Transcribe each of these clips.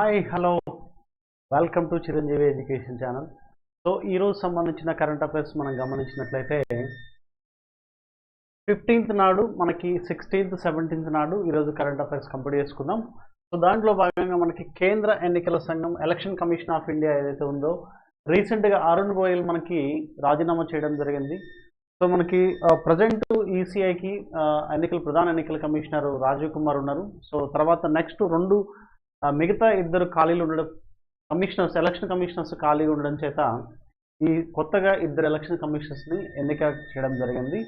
Hi hello welcome to Chiranjeevi education channel so ఈరోజు సంబంధించిన current affairs మనం గమనించినట్లయితే ఫిఫ్టీన్త్ నాడు మనకి సిక్స్టీన్త్ సెవెంటీన్త్ నాడు ఈరోజు కరెంట్ అఫైర్స్ కంప్లీట్ చేసుకుందాం. సో దాంట్లో భాగంగా మనకి కేంద్ర ఎన్నికల సంఘం ఎలక్షన్ కమిషన్ ఆఫ్ ఇండియా ఏదైతే ఉందో రీసెంట్గా అరుణ్ గోయల్ మనకి రాజీనామా చేయడం జరిగింది. సో మనకి ప్రజెంట్ ఈసీఐకి ఎన్నికల ప్రధాన ఎన్నికల కమిషనర్ రాజీవ్ కుమార్ ఉన్నారు. సో తర్వాత నెక్స్ట్ రెండు మిగతా ఇద్దరు ఖాళీలు ఉండడం కమిషనర్స్ ఎలక్షన్ కమిషనర్స్ ఖాళీగా ఉండడం చేత ఈ కొత్తగా ఇద్దరు ఎలక్షన్ కమిషనర్స్ని ఎన్నిక చేయడం జరిగింది.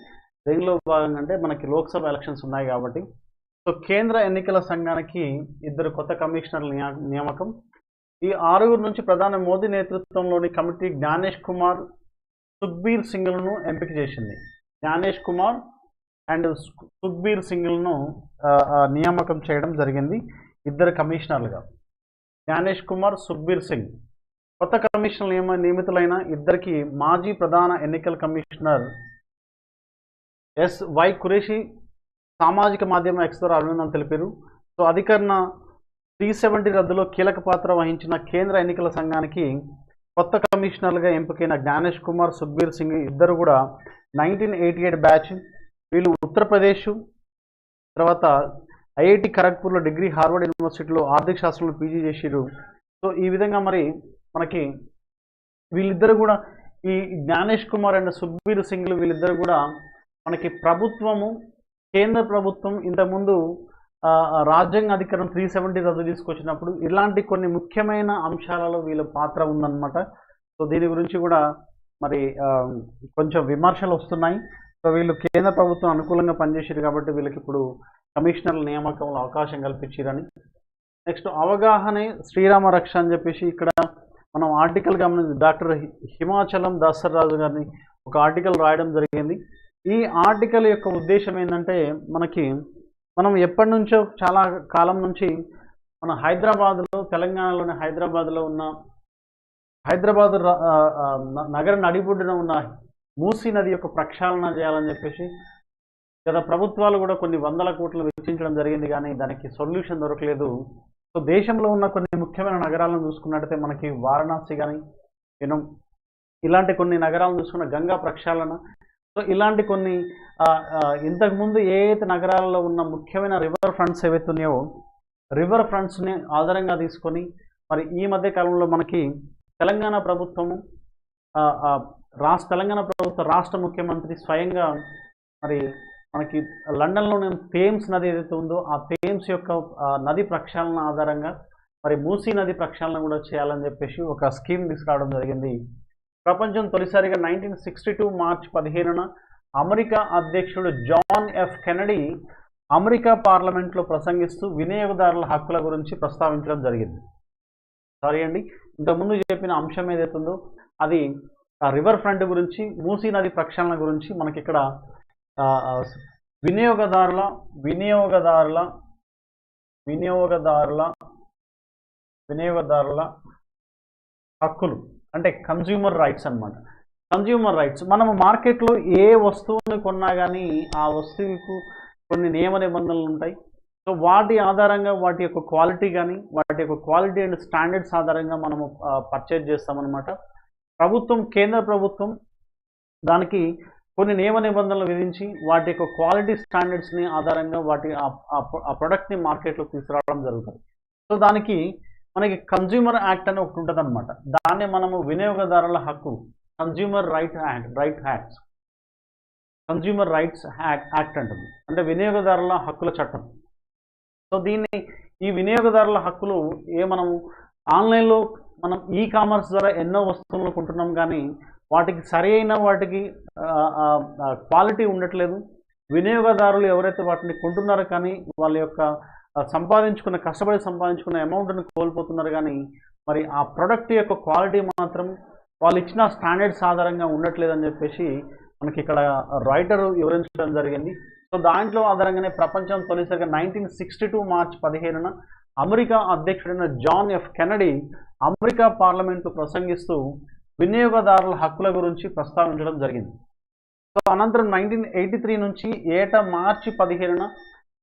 దీనిలో భాగంగా అంటే మనకి లోక్సభ ఎలక్షన్స్ ఉన్నాయి కాబట్టి. సో కేంద్ర ఎన్నికల సంఘానికి ఇద్దరు కొత్త కమిషనర్ల నియా- నియామకం. ఈ ఆరుగురు నుంచి ప్రధాని మోదీ నేతృత్వంలోని కమిటీ జ్ఞానేష్ కుమార్ సుఖ్బీర్ సింగ్లను ఎంపిక చేసింది. జ్ఞానేష్ కుమార్ అండ్ సుఖ్బీర్ సింగ్లను నియామకం చేయడం జరిగింది. ఇద్దరు కమిషనర్లుగా. జ్ఞానేష్ కుమార్ సుఖ్బీర్ సింగ్. కొత్త కమిషనర్ నియమ నియమితులైన ఇద్దరికి మాజీ ప్రధాన ఎన్నికల కమిషనర్ ఎస్ వై కురేషి సామాజిక మాధ్యమ ఎక్స్ ద్వారా అభినందనలు తెలిపారు. సో అధికరణ త్రీ సెవెంటీ రద్దులో కీలక పాత్ర వహించిన కేంద్ర ఎన్నికల సంఘానికి కొత్త కమిషనర్లుగా ఎంపికైన జ్ఞానేష్ కుమార్ సుఖ్బీర్ సింగ్ ఇద్దరు కూడా నైన్టీన్ ఎయిటీ ఎయిట్ బ్యాచ్. వీళ్ళు ఉత్తరప్రదేశ్ తర్వాత ఐఐటి ఖరగ్పూర్లో డిగ్రీ హార్వర్డ్ యూనివర్సిటీలో ఆర్థిక శాస్త్రంలో పీజీ చేసిరు సో ఈ విధంగా మరి మనకి వీళ్ళిద్దరు కూడా ఈ జ్ఞానేష్ కుమార్ అండ్ సుబ్బీర్ సింగ్లు వీళ్ళిద్దరు కూడా మనకి ప్రభుత్వము కేంద్ర ప్రభుత్వం ఇంతకుముందు రాజ్యాంగ అధికారం త్రీ సెవెంటీ రద్దు తీసుకొచ్చినప్పుడు ఇలాంటి కొన్ని ముఖ్యమైన అంశాలలో వీళ్ళ పాత్ర ఉందన్నమాట. సో దీని గురించి కూడా మరి కొంచెం విమర్శలు వస్తున్నాయి. సో వీళ్ళు కేంద్ర ప్రభుత్వం అనుకూలంగా పనిచేసారు కాబట్టి వీళ్ళకి ఇప్పుడు కమిషనర్ల నియామకంలో అవకాశం కల్పించారని. నెక్స్ట్ అవగాహనే శ్రీరామ రక్ష అని చెప్పేసి ఇక్కడ మనం ఆర్టికల్ గమనించి డాక్టర్ హిమాచలం దాసరాజు గారిని ఒక ఆర్టికల్ రాయడం జరిగింది. ఈ ఆర్టికల్ యొక్క ఉద్దేశం ఏంటంటే మనకి మనం ఎప్పటి నుంచో చాలా కాలం నుంచి మన హైదరాబాద్లో తెలంగాణలోని హైదరాబాద్లో ఉన్న హైదరాబాద్ నగర నడిబొడ్డున ఉన్న మూసీ నది యొక్క ప్రక్షాళన చేయాలని చెప్పేసి గత ప్రభుత్వాలు కూడా కొన్ని వందల కోట్లు వెచ్చించడం జరిగింది కానీ దానికి సొల్యూషన్ దొరకలేదు. సో దేశంలో ఉన్న కొన్ని ముఖ్యమైన నగరాలను చూసుకున్నట్టయితే మనకి వారణాసి కానీ యూనో ఇలాంటి కొన్ని నగరాలను చూసుకున్న గంగా ప్రక్షాళన. సో ఇలాంటి కొన్ని ఇంతకుముందు ఏ నగరాల్లో ఉన్న ముఖ్యమైన రివర్ ఫ్రంట్స్ ఏవైతే ఉన్నాయో రివర్ ఫ్రంట్స్ని ఆధారంగా తీసుకొని మరి ఈ మధ్య కాలంలో మనకి తెలంగాణ ప్రభుత్వము ఆ, రాష్ట్ర తెలంగాణ ప్రభుత్వ రాష్ట్ర ముఖ్యమంత్రి స్వయంగా మరి మనకి లండన్లోని థేమ్స్ నది ఏదైతే ఉందో ఆ థేమ్స్ యొక్క నది ప్రక్షాళన ఆధారంగా మరి మూసీ నది ప్రక్షాళన కూడా చేయాలని చెప్పేసి ఒక స్కీమ్ తీసుకురావడం జరిగింది. ప్రపంచం తొలిసారిగా నైన్టీన్ సిక్స్టీ టూ మార్చ్ పదిహేనున అమెరికా అధ్యక్షుడు జాన్ ఎఫ్ కెనడీ అమెరికా పార్లమెంట్లో ప్రసంగిస్తూ వినియోగదారుల హక్కుల గురించి ప్రస్తావించడం జరిగింది. సారీ అండి ఇంతకుముందు చెప్పిన అంశం ఏదైతే ఉందో అది ఆ రివర్ ఫ్రంట్ గురించి మూసీ నది ప్రక్షాళన గురించి మనకి ఇక్కడ వినియోగదారుల వినియోగదారుల వినియోగదారుల వినియోగదారుల హక్కులు అంటే కన్జ్యూమర్ రైట్స్ అనమాట కన్జ్యూమర్ రైట్స్ మనము మార్కెట్లో ఏ వస్తువుని కొన్నా కానీ ఆ వస్తువుకు కొన్ని నియమ నిబంధనలు ఉంటాయి. సో వాటి ఆధారంగా వాటి యొక్క క్వాలిటీ కానీ వాటి యొక్క క్వాలిటీ అండ్ స్టాండర్డ్స్ ఆధారంగా మనము పర్చేజ్ చేస్తామన్నమాట. ప్రభుత్వం కేంద్ర ప్రభుత్వం దానికి కొన్ని నియమ నిబంధనలు విధించి వాటి యొక్క క్వాలిటీ స్టాండర్డ్స్ని ఆధారంగా వాటి ఆ- ప్రొడక్ట్ని మార్కెట్లో తీసుకురావడం జరుగుతుంది. సో దానికి మనకి కన్జ్యూమర్ యాక్ట్ అని ఒకటి ఉంటుంది అనమాట దాన్ని మనము వినియోగదారుల హక్కు consumer right act right acts consumer rights act అంటుంది. అంటే వినియోగదారుల హక్కుల చట్టం. సో దీన్ని ఈ వినియోగదారుల హక్కులు ఏ మనము ఆన్లైన్లో మనం ఈ కామర్స్ ద్వారా ఎన్నో వస్తువులను కొంటున్నాం కానీ వాటికి సరి అయిన వాటికి క్వాలిటీ ఉండట్లేదు. వినియోగదారులు ఎవరైతే వాటిని కొంటున్నారో కానీ వాళ్ళ యొక్క సంపాదించుకున్న కష్టపడి సంపాదించుకున్న అమౌంట్ని కోల్పోతున్నారు కానీ మరి ఆ ప్రొడక్ట్ యొక్క క్వాలిటీ మాత్రం వాళ్ళు ఇచ్చిన స్టాండర్డ్స్ ఆధారంగా ఉండట్లేదని చెప్పేసి మనకి ఇక్కడ రైటర్ వివరించడం జరిగింది. సో దాంట్లో ఆధారంగానే ప్రపంచం తొలిసారిగా నైన్టీన్ సిక్స్టీ టూ మార్చ్ పదిహేనున America అధ్యక్షుడైన John F Kennedy America parliament ప్రసంగిస్తూ వినియోగదారుల హక్కుల గురించి ప్రస్తావించడం జరిగింది. సో అనంతరం నైన్టీన్ ఎయిటీ త్రీ నుంచి ఏటా మార్చి పదిహేనున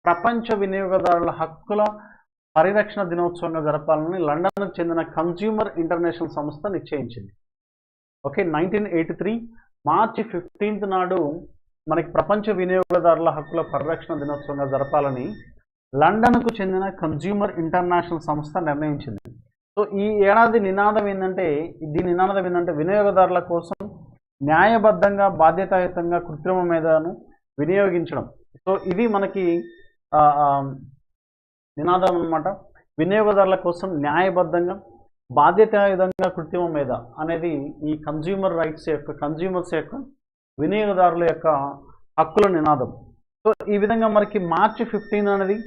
ప్రపంచ వినియోగదారుల హక్కుల పరిరక్షణ దినోత్సవంగా జరపాలని లండన్కు చెందిన కన్జ్యూమర్ ఇంటర్నేషనల్ సంస్థ నిశ్చయించింది. ఓకే నైన్టీన్ ఎయిటీ త్రీ మార్చి ఫిఫ్టీన్త్ నాడు మనకి ప్రపంచ వినియోగదారుల హక్కుల పరిరక్షణ దినోత్సవంగా జరపాలని లండన్కు చెందిన కన్స్యూమర్ ఇంటర్నేషనల్ సంస్థ నిర్ణయించింది. సో ఈ ఏడాది నినాదం ఏంటంటే దీని నినాదం ఏంటంటే వినియోగదారుల కోసం న్యాయబద్ధంగా బాధ్యతాయుతంగా కృత్రిమ మేధను వినియోగించడం. సో ఇది మనకి నినాదం అన్నమాట. వినియోగదారుల కోసం న్యాయబద్ధంగా బాధ్యతాయుతంగా కృత్రిమ మేధ అనేది ఈ కన్జ్యూమర్ రైట్స్ యొక్క కన్జ్యూమర్స్ యొక్క వినియోగదారుల యొక్క హక్కుల నినాదం. సో ఈ విధంగా మనకి మార్చి ఫిఫ్టీన్ అనేది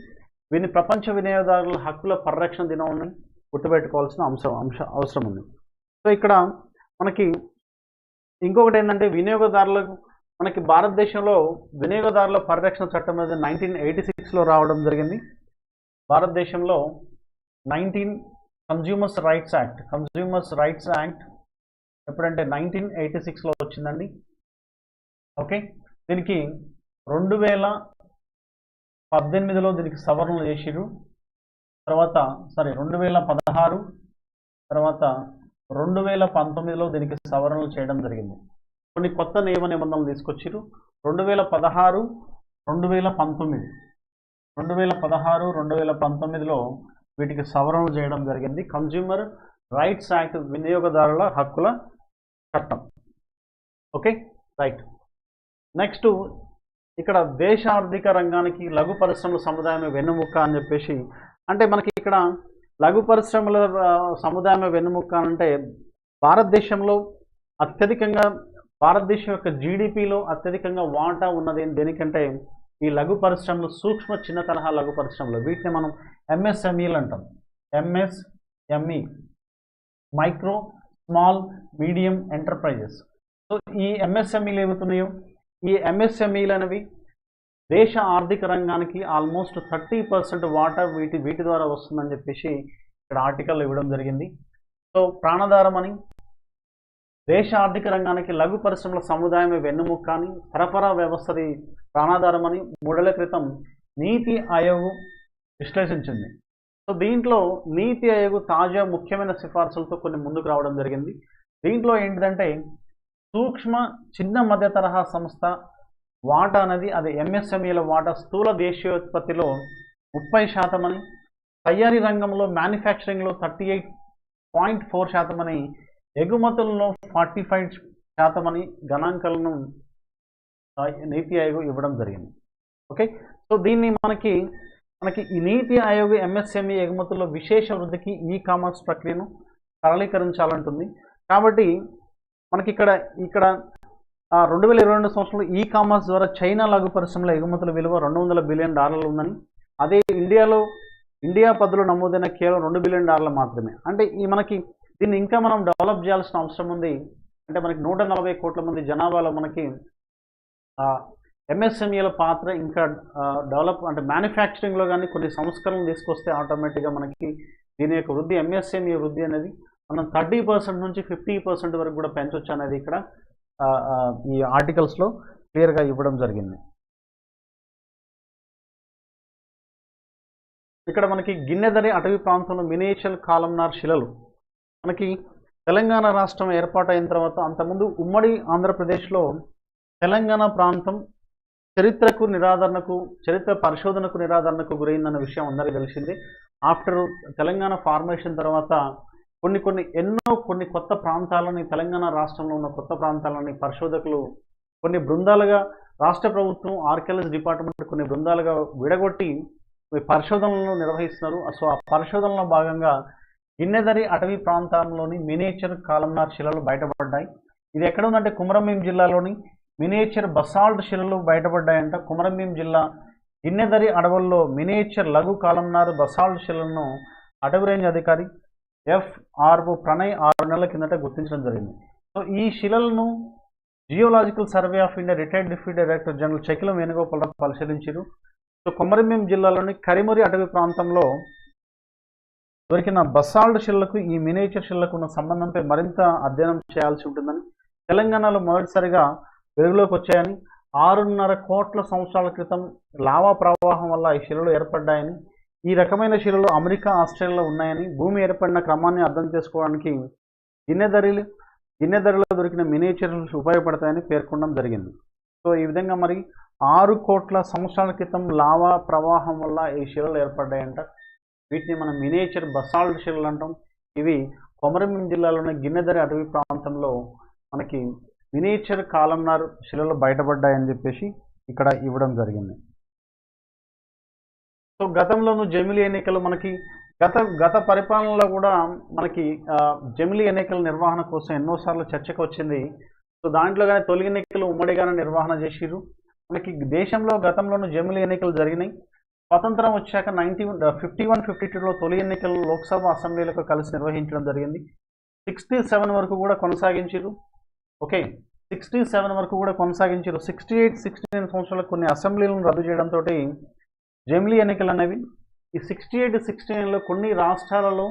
విని ప్రపంచ వినియోగదారుల హక్కుల పరిరక్షణ దినం అని గుర్తుపెట్టుకోవాల్సిన అంశం అంశ అవసరం ఉంది. సో ఇక్కడ మనకి ఇంకొకటి ఏంటంటే వినియోగదారులకు మనకి భారతదేశంలో వినియోగదారుల పరిరక్షణ చట్టం అనేది నైన్టీన్ ఎయిటీ సిక్స్లో రావడం జరిగింది. భారతదేశంలో nineteen consumers rights act consumers rights act ఎప్పుడంటే నైన్టీన్ ఎయిటీ సిక్స్లో వచ్చిందండి. ఓకే? దీనికి రెండు వేల పద్దెనిమిదిలో దీనికి సవరణలు చేసిరు తర్వాత సారీ రెండు వేల పదహారు తర్వాత రెండు వేల పంతొమ్మిదిలో దీనికి సవరణలు చేయడం జరిగింది. కొన్ని కొత్త నియమ నిబంధనలు తీసుకొచ్చారు రెండు వేల పదహారు రెండు వేల పంతొమ్మిది. రెండు వేల పదహారు రెండు వేల పంతొమ్మిదిలో వీటికి సవరణలు చేయడం జరిగింది. కన్జ్యూమర్ రైట్స్ యాక్ట్ వినియోగదారుల హక్కుల చట్టం. ఓకే? రైట్. నెక్స్ట్ ఇక్కడ దేశ ఆర్థిక రంగానికి లఘు పరిశ్రమల సముదాయం వెన్నుముక్క అని చెప్పేసి అంటే మనకి ఇక్కడ లఘు పరిశ్రమల సముదాయం వెన్నుముక్క అంటే భారతదేశంలో అత్యధికంగా భారతదేశం యొక్క జీడిపిలో అత్యధికంగా వాటా ఉన్నది దేనికంటే ఈ లఘు పరిశ్రమలు సూక్ష్మ చిన్న తరహా లఘు పరిశ్రమలు వీటిని మనం ఎంఎస్ఎంఈలు అంటాం. MSME micro small medium enterprises so ఈ ఎంఎస్ఎంఈలు ఏమవుతున్నాయో ఈ ఎంఎస్ఎంఈలు అనేవి దేశ ఆర్థిక రంగానికి ఆల్మోస్ట్ థర్టీ పర్సెంట్ వాటా వీటి వీటి ద్వారా వస్తుందని చెప్పేసి ఇక్కడ ఆర్టికల్ ఇవ్వడం జరిగింది. సో ప్రాణధారం అని దేశ ఆర్థిక రంగానికి లఘు పరిశ్రమల సముదాయమే వెన్నుముక్క అని సరఫరా వ్యవస్థది ప్రాణాధారం అని మూడేళ్ళ క్రితం నీతి ఆయోగ్ విశ్లేషించింది. సో దీంట్లో నీతి ఆయోగ్ తాజా ముఖ్యమైన సిఫార్సులతో కొన్ని ముందుకు రావడం జరిగింది. దీంట్లో ఏంటిదంటే సూక్ష్మ చిన్న మధ్య తరహా సంస్థ వాటా అనేది అది ఎంఎస్ఎంఈల వాటా స్థూల దేశీయోత్పత్తిలో ముప్పై శాతం అని తయారీ రంగంలో మ్యానుఫ్యాక్చరింగ్లో థర్టీ ఎయిట్ పాయింట్ ఫోర్ శాతం అని ఎగుమతుల్లో ఫార్టీ ఫైవ్ శాతం అని గణాంకాలను నీతి ఆయోగ్ ఇవ్వడం జరిగింది. ఓకే సో దీన్ని మనకి మనకి ఈ నీతి ఆయోగ్ ఎంఎస్ఎంఈ ఎగుమతుల్లో విశేష వృద్ధికి ఈ కామర్స్ ప్రక్రియను సరళీకరించాలంటుంది. కాబట్టి మనకి ఇక్కడ ఇక్కడ రెండు వేల ఇరవై రెండు సంవత్సరంలో ఈ కామర్స్ ద్వారా చైనా లఘు పరిశ్రమల ఎగుమతుల విలువ రెండు వందల బిలియన్ డాలర్లు ఉందని అదే ఇండియాలో ఇండియా పద్ధతిలో నమోదైన కేవలం రెండు బిలియన్ డాలర్లు మాత్రమే. అంటే ఈ మనకి దీన్ని ఇంకా మనం డెవలప్ చేయాల్సిన అవసరం ఉంది. అంటే మనకి నూట నలభై కోట్ల మంది జనాభాలో మనకి ఎంఎస్ఎంఈల పాత్ర ఇంకా డెవలప్ అంటే మ్యానుఫ్యాక్చరింగ్లో కానీ కొన్ని సంస్కరణలు తీసుకొస్తే ఆటోమేటిక్గా మనకి దీని యొక్క వృద్ధి ఎంఎస్ఎంఈ వృద్ధి అనేది మనం థర్టీ పర్సెంట్ నుంచి ఫిఫ్టీ పర్సెంట్ వరకు కూడా పెంచవచ్చు అనేది ఇక్కడ ఈ ఆర్టికల్స్లో క్లియర్గా ఇవ్వడం జరిగింది. ఇక్కడ మనకి గిన్నెదరి అటవీ ప్రాంతంలో మినేషియల్ కాలంనార్ శిలలు. మనకి తెలంగాణ రాష్ట్రం ఏర్పాటైన తర్వాత అంతకుముందు ఉమ్మడి ఆంధ్రప్రదేశ్లో తెలంగాణ ప్రాంతం చరిత్రకు నిరాదరణకు చరిత్ర పరిశోధనకు నిరాదరణకు గురైందన్న విషయం అందరికీ తెలిసింది. ఆఫ్టర్ తెలంగాణ ఫార్మేషన్ తర్వాత కొన్ని కొన్ని ఎన్నో కొన్ని కొత్త ప్రాంతాలని తెలంగాణ రాష్ట్రంలో ఉన్న కొత్త ప్రాంతాలని పరిశోధకులు కొన్ని బృందాలుగా రాష్ట్ర ప్రభుత్వం ఆర్కియాలజీ డిపార్ట్మెంట్ కొన్ని బృందాలుగా విడగొట్టి పరిశోధనలను నిర్వహిస్తున్నారు. సో ఆ పరిశోధనలో భాగంగా గిన్నెదరి అటవీ ప్రాంతంలోని మినేచర్ కాలంనార్ శిలలు బయటపడ్డాయి. ఇది ఎక్కడ ఉందంటే కుమరంభీం జిల్లాలోని మినేచర్ బసాల్ట్ శిలలు బయటపడ్డాయంట. కుమరంభీం జిల్లా గిన్నెదరి అడవుల్లో మినేచర్ లఘు కాలంనార్ బసాల్ట్ శిలలను అటవీ రేంజ్ అధికారి ఎఫ్ఆర్ఓ ప్రణయ్ ఆరు నెలల కిందట గుర్తించడం జరిగింది. సో ఈ శిలలను geological survey of India retired deputy director general Chakilam Venugopala Rao పరిశీలించారు. సో కొమరంభీం జిల్లాలోని కరిమురి అటవీ ప్రాంతంలో దొరికిన బసాల్డ్ శిల్లకు ఈ మినేచర్ శిల్లకు ఉన్న సంబంధంపై మరింత అధ్యయనం చేయాల్సి ఉంటుందని తెలంగాణలో మొదటిసారిగా వెలుగులోకి వచ్చాయని ఆరున్నర కోట్ల సంవత్సరాల క్రితం లావా ప్రవాహం వల్ల ఈ శిలలు ఏర్పడ్డాయని ఈ రకమైన శిలలు అమెరికా ఆస్ట్రేలియాలో ఉన్నాయని భూమి ఏర్పడిన క్రమాన్ని అర్థం చేసుకోవడానికి గిన్నెధరలు గిన్నెధరలో దొరికిన మినేచర్లు ఉపయోగపడతాయని పేర్కొనడం జరిగింది. సో ఈ విధంగా మరి ఆరు కోట్ల సంవత్సరాల క్రితం లావా ప్రవాహం వల్ల ఈ శిలలు ఏర్పడ్డాయంట. వీటిని మనం మినేచర్ బసాల్ట్ శిలలు అంటాం. ఇవి కొమరంభీం జిల్లాలోని గిన్నెదరి అటవీ ప్రాంతంలో మనకి మినేచర్ కాలంనార్ శిలలు బయటపడ్డాయని చెప్పేసి ఇక్కడ ఇవ్వడం జరిగింది. సో గతంలోనూ జమిలీ ఎన్నికలు మనకి గత గత పరిపాలనలో కూడా మనకి ఆ, జమిలీ ఎన్నికల నిర్వహణ కోసం ఎన్నోసార్లు చర్చకు వచ్చింది సో దాంట్లో కానీ తొలి ఎన్నికలు ఉమ్మడిగానే నిర్వహణ చేసిరు మనకి దేశంలో గతంలోనూ జమిలీ ఎన్నికలు జరిగినాయి. స్వతంత్రం వచ్చాక నైన్టీ ఫిఫ్టీ వన్ ఫిఫ్టీ టూలో తొలి ఎన్నికలు లోక్సభ అసెంబ్లీలకు కలిసి నిర్వహించడం జరిగింది. సిక్స్టీ సెవెన్ వరకు కూడా కొనసాగించారు ఓకే సిక్స్టీ సెవెన్ వరకు కూడా కొనసాగించారు సిక్స్టీ ఎయిట్ సిక్స్టీ నైన్ సంవత్సరాలకు కొన్ని అసెంబ్లీలను రద్దు చేయడంతో జమిలీ ఎన్నికలు అనేవి ఈ సిక్స్టీ ఎయిట్ సిక్స్టీ నైన్లో కొన్ని రాష్ట్రాలలో